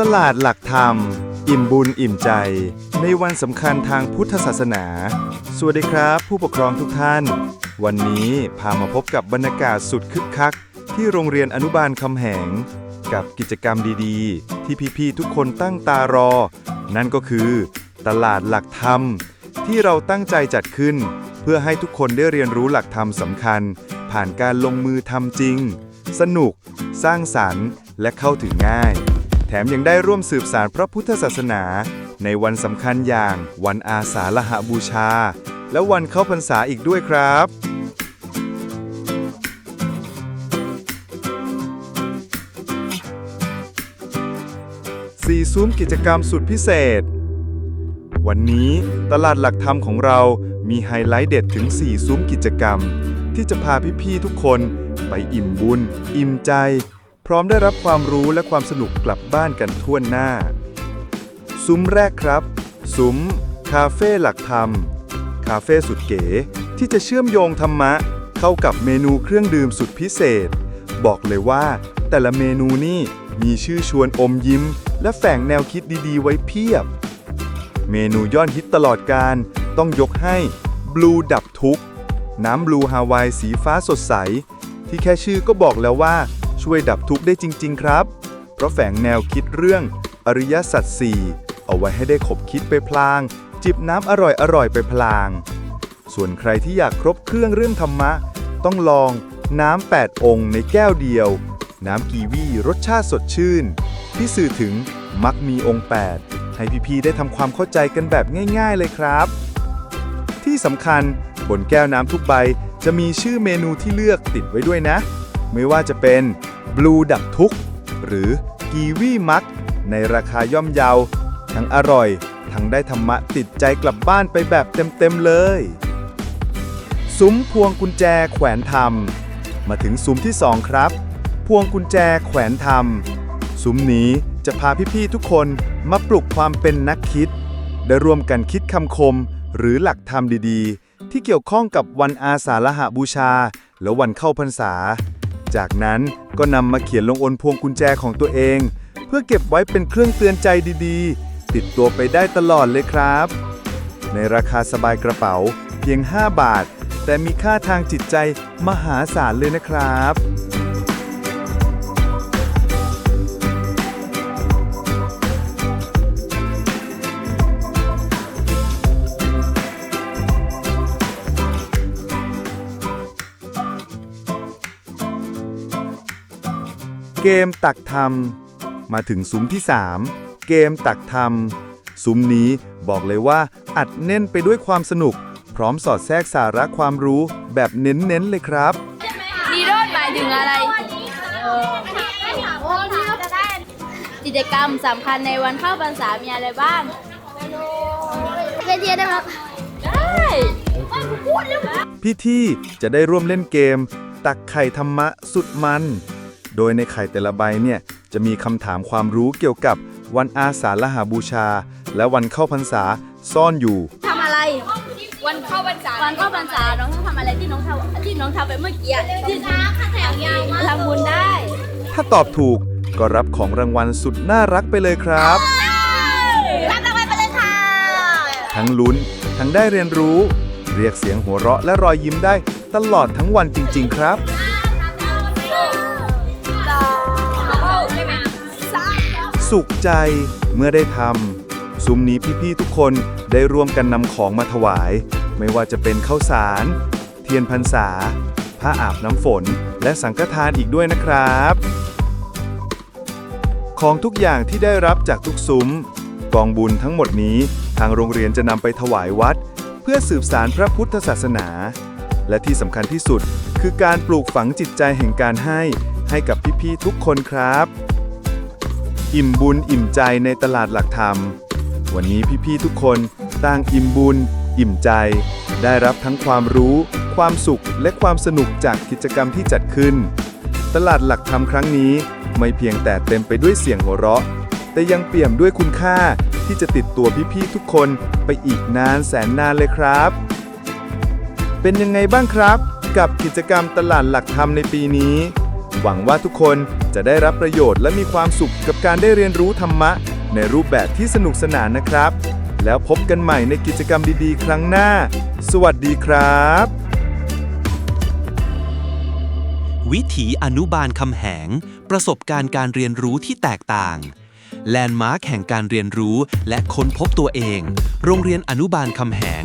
ตลาดหลักธรรม อิ่มบุญอิ่มใจ ในวันสำคัญทางพุทธศาสนา สวัสดีครับ ผู้ปกครองทุกท่าน วันนี้พามาพบกับบรรยากาศสุดคึกคัก ที่โรงเรียนอนุบาลคำแหง กับกิจกรรมดีๆ ที่พี่ๆทุกคนตั้งตารอ นั่นก็คือ ตลาดหลักธรรม ที่เราตั้งใจจัดขึ้น เพื่อให้ทุกคนได้เรียนรู้หลักธรรมสำคัญ ผ่านการลงมือทำจริง สนุก สร้างสรรค์ และเข้าถึงง่าย แถมยังได้ร่วมสืบสารพระพุทธศาสนา ในวันสำคัญอย่างวันอาสาฬหบูชา และวันเข้าพรรษาอีกด้วยครับสี่ซุ้มกิจกรรมสุดพิเศษ วันนี้ตลาดหลักธรรมของเรามีไฮไลท์เด็ดถึง 4 ซุ้มกิจกรรม ที่จะพาพี่ๆทุกคนไปอิ่มบุญ อิ่มใจ พร้อมได้รับความรู้และความสนุกกลับบ้านกันทั่วหน้า ซุ้มแรกครับ ซุ้ม คาเฟ่หลักธรรม คาเฟ่สุดเก๋ ที่จะเชื่อมโยงธรรมะ เข้ากับเมนูเครื่องดื่มสุดพิเศษ บอกเลยว่า แต่ละเมนูนี่มีชื่อชวนอมยิ้ม และแฝงแนวคิดดีๆ ไว้เพียบ เมนูยอดฮิตตลอดการต้องยกให้บลูดับทุกน้ำบลูฮาวายสีฟ้าสดใส ที่แค่ชื่อก็บอกแล้วว่า ช่วยดับทุกข์ได้จริง ๆ ครับ เพราะแฝงแนวคิดเรื่อง อริยสัจสี่เอาไว้ให้ได้ขบคิดไปพลาง จิบน้ำอร่อยๆไปพลาง ส่วนใครที่อยากครบเครื่องเรื่องธรรมะ ต้องลองน้ำ 8 องค์ในแก้วเดียว น้ำกีวีรสชาติสดชื่น ที่สื่อถึงมักมีองค์ 8 ให้พี่ๆได้ทำความเข้าใจกันแบบง่าย ๆ เลยครับ ที่สำคัญบนแก้วน้ำทุกใบจะมีชื่อเมนูที่เลือกติดไว้ด้วยนะ ไม่ว่าจะเป็น บลูดับทุกหรือกีวีมักในราคาย่อมเยา ทั้งอร่อย ทั้งได้ธรรมะติดใจกลับบ้านไปแบบเต็มๆเลย ซุ้มพวงกุญแจแขวนธรรม มาถึงซุ้มที่ 2 ครับ พวงกุญแจแขวนธรรม ซุ้มนี้จะพาพี่ๆทุกคนมาปลุกความเป็นนักคิด ได้ร่วมกันคิดคำคม หรือหลักธรรมดีๆ ที่เกี่ยวข้องกับวันอาสาฬหบูชา และวันเข้าพรรษา จากนั้นก็นำมาเขียนลงอนพวงกุญแจของตัวเอง เพื่อเก็บไว้เป็นเครื่องเตือนใจดีๆ ติดตัวไปได้ตลอดเลยครับ ในราคาสบายกระเป๋าเพียง 5 บาท แต่มีค่าทางจิตใจมหาศาลเลยนะครับ เกมตักธรรม มาถึงซุ้มที่ 3 เกมตักธรรม ซุ้มนี้บอกเลยว่าอัดแน่นไปด้วยความสนุก พร้อมสอดแทรกสาระความรู้แบบเน้นๆเลยครับนีโรดหมายถึงอะไรกิจกรรมสำคัญในวันเข้าพรรษามีอะไรบ้างเล่นเทียได้ไหมครับ ได้พี่ที่จะได้ร่วมเล่นเกม ตักไข่ธรรมะสุดมัน โดยในไข่แต่ละใบเนี่ยจะมีคำถามความรู้เกี่ยวกับวันอาสาฬหาบูชา และวันเข้าพรรษาซ่อนอยู่ ทำอะไร วันเข้าพรรษาวันเข้าพรรษาน้องต้องทำอะไรที่น้องทำที่น้องทำไปเมื่อกี้อะที่ทำบุญได้ ถ้าตอบถูกก็รับของรางวัลสุดน่ารักไปเลยครับ รับรางวัลไปเลยค่ะ ทั้งลุ้น ทั้งได้เรียนรู้ เรียกเสียงหัวเราะและรอยยิ้มได้ตลอดทั้งวันจริง ๆ ครับ สุขใจเมื่อได้ทำซุ้มนี้พี่ๆทุกคนได้ร่วมกันนำของมาถวาย ไม่ว่าจะเป็นข้าวสาร เทียนพรรษา ผ้าอาบน้ำฝน และสังฆทานอีกด้วยนะครับ ของทุกอย่างที่ได้รับจากทุกซุ้ม กองบุญทั้งหมดนี้ ทางโรงเรียนจะนำไปถวายวัด เพื่อสืบสารพระพุทธศาสนา และที่สำคัญที่สุด คือการปลูกฝังจิตใจแห่งการให้ให้กับพี่ๆทุกคนครับ อิ่มบุญอิ่มใจในตลาดหลักธรรม วันนี้พี่ๆทุกคนต่างอิ่มบุญ อิ่มใจ ได้รับทั้งความรู้ ความสุขและความสนุกจากกิจกรรมที่จัดขึ้น ตลาดหลักธรรมครั้งนี้ไม่เพียงแต่เต็มไปด้วยเสียงหัวเราะ แต่ยังเปี่ยมด้วยคุณค่าที่จะติดตัวพี่ๆทุกคนไปอีกนานแสนนานเลยครับ เป็นยังไงบ้างครับ กับกิจกรรมตลาดหลักธรรมในปีนี้ หวังว่าทุกคนจะได้รับประโยชน์และมีความสุขกับการได้เรียนรู้ธรรมะ ในรูปแบบที่สนุกสนานนะครับ แล้วพบกันใหม่ในกิจกรรมดีๆ ครั้งหน้า สวัสดีครับ วิถีอนุบาลคำแหง ประสบการณ์การเรียนรู้ที่แตกต่างแลนด์มาร์คแห่งการเรียนรู้และค้นพบตัวเอง โรงเรียนอนุบาลคำแหง